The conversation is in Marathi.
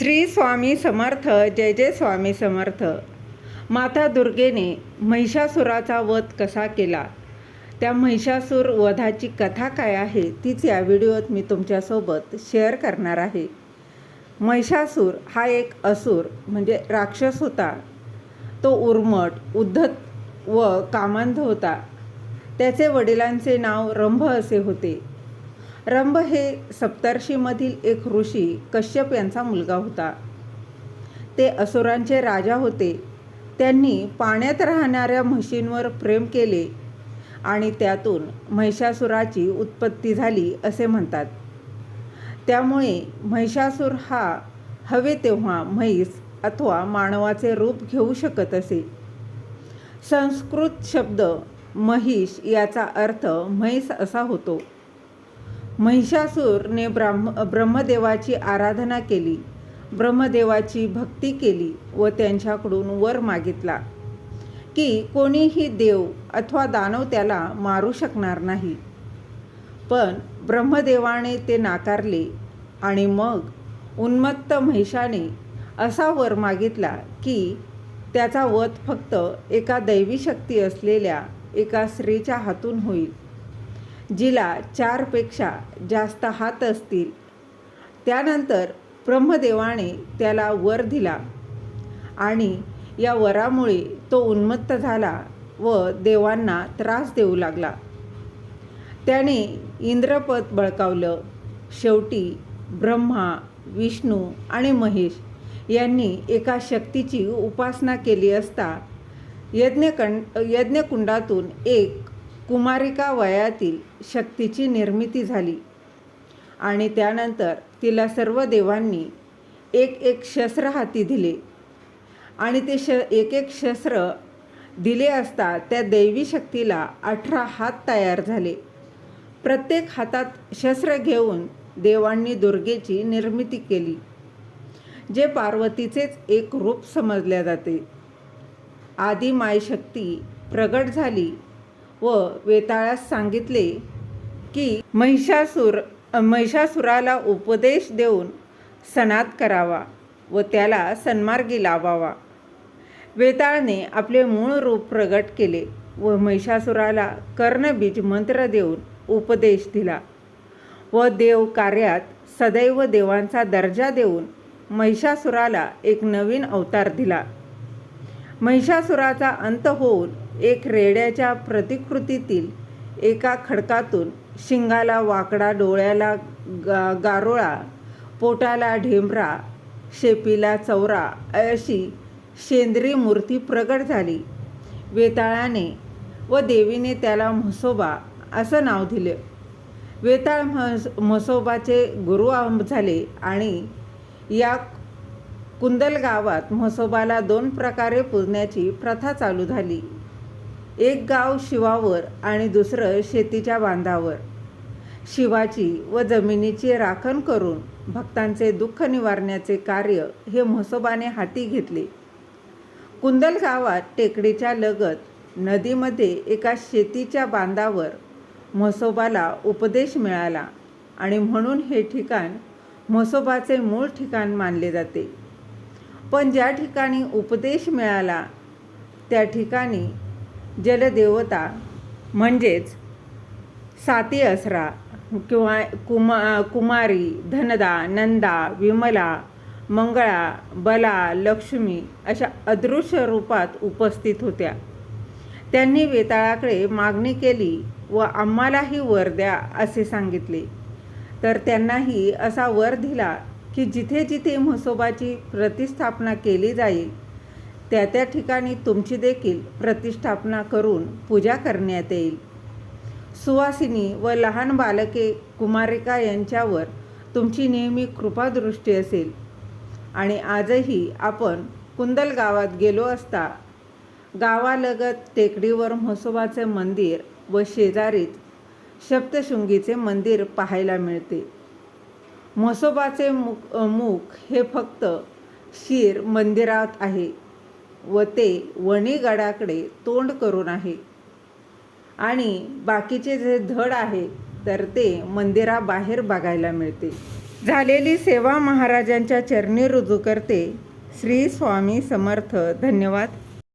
श्री स्वामी समर्थ जय जय स्वामी समर्थ. माता दुर्गेने महिषासुराचा वध कसा केला? त्या महिषासूर वधाची कथा काय आहे तीच या व्हिडिओत मी तुमच्यासोबत शेअर करणार आहे. महिषासूर हा एक असुर म्हणजे राक्षस होता. तो उर्मट उद्धत व कामांध होता. त्याचे वडिलांचे नाव रंभ असे होते. रंभ हे सप्तर्षीमधील एक ऋषी कश्यप यांचा मुलगा होता. ते असुरांचे राजा होते. त्यांनी पाण्यात राहणाऱ्या म्हशींवर प्रेम केले आणि त्यातून महिषासुराची उत्पत्ती झाली असे म्हणतात. त्यामुळे महिषासूर हा हवे तेव्हा म्हैस अथवा मानवाचे रूप घेऊ शकत असे. संस्कृत शब्द महिष याचा अर्थ म्हैस असा होतो. महिषासूरने ब्राह्म ब्रह्मदेवाची आराधना केली. ब्रह्मदेवाची भक्ती केली व त्यांच्याकडून वर मागितला की कोणीही देव अथवा दानव त्याला मारू शकणार नाही. पण ब्रह्मदेवाने ते नाकारले आणि मग उन्मत्त महिषाने असा वर मागितला की त्याचा वध फक्त एका दैवी शक्ती असलेल्या एका स्त्रीच्या हातून होईल. जिला चारपेक्षा जास्त हात असतील. त्यानंतर ब्रह्मदेवाने त्याला वर दिला आणि या वरामुळे तो उन्मत्त झाला व देवांना त्रास देऊ लागला. त्याने इंद्रपद बळकावलं. शेवटी ब्रह्मा विष्णू आणि महेश यांनी एका शक्तीची उपासना केली असता यज्ञकंड यज्ञकुंडातून एक कुमारिका वयातील शक्तीची निर्मिती झाली. आणि त्यानंतर तिला सर्व देवांनी एक एक शस्त्र हाती दिले. आणि ते श एक एक शस्त्र दिले असता त्या दैवी शक्तीला अठरा हात तयार झाले. प्रत्येक हातात शस्त्र घेऊन देवांनी दुर्गेची निर्मिती केली जे पार्वतीचेच एक रूप समजल्या जाते. आदी मायशक्ती प्रगट झाली व वेताळास सांगितले की महिषासूर महिषासुराला उपदेश देऊन सनात करावा व त्याला सन्मार्गी लावावा. वेताळने आपले मूळ रूप प्रगट केले व महिषासुराला कर्णबीज मंत्र देऊन उपदेश दिला व देव कार्यात सदैव देवांचा दर्जा देऊन महिषासुराला एक नवीन अवतार दिला. महिषासुराचा अंत होऊन एक रेड्याच्या प्रतिकृतीतील एका खडकातून शिंगाला वाकडा डोळ्याला गा गारोळा पोटाला ढेंबरा शेपीला चौरा अशी शेंद्री मूर्ती प्रगट झाली. वेताळाने व देवीने त्याला म्हसोबा असं नाव दिलं. वेताळ म्हस म्हसोबाचे गुरु झाले आणि या कुंदल गावात म्हसोबाला दोन प्रकारे पूजण्याची प्रथा चालू झाली. एक गाव शिवावर आणि दुसरं शेतीच्या बांधावर. शिवाची व जमिनीची राखण करून भक्तांचे दुःख निवारण्याचे कार्य हे म्हसोबाने हाती घेतले. कुंदल गावात टेकडीच्या लगत नदीमध्ये एका शेतीच्या बांधावर म्हसोबाला उपदेश मिळाला आणि म्हणून हे ठिकाण म्हसोबाचे मूळ ठिकाण मानले जाते. पण ज्या ठिकाणी उपदेश मिळाला त्या ठिकाणी जलदेवता म्हणजेच साती असरा किंवा कुमा कुमारी धनदा नंदा विमला मंगळा बला लक्ष्मी अशा अदृश्य रूपात उपस्थित होत्या. त्यांनी वेताळाकडे मागणी केली व आम्हालाही वर द्या असे सांगितले. तर त्यांनाही असा वर दिला की जिथे जिथे म्हसोबाची प्रतिस्थापना केली जाईल त्या त्या ठिकाणी तुमची देखील प्रतिष्ठापना करून पूजा करण्यात येईल. सुवासिनी व लहान बालके कुमारिका यांच्यावर तुमची नेहमी कृपादृष्टी असेल. आणि आजही आपण कुंदल गावात गेलो असता गावालगत टेकडीवर म्हसोबाचे मंदिर व शेजारीत सप्तशृंगीचे मंदिर पाहायला मिळते. म्हसोबाचे मुख मुख हे फक्त शिर मंदिरात आहे. व ते वणीगडाकडे तोंड करून आहे. आणि बाकीचे जे धड आहे तर ते मंदिराबाहेर बघायला मिळते. झालेली सेवा महाराजांच्या चरणी रुजू करते. श्री स्वामी समर्थ. धन्यवाद.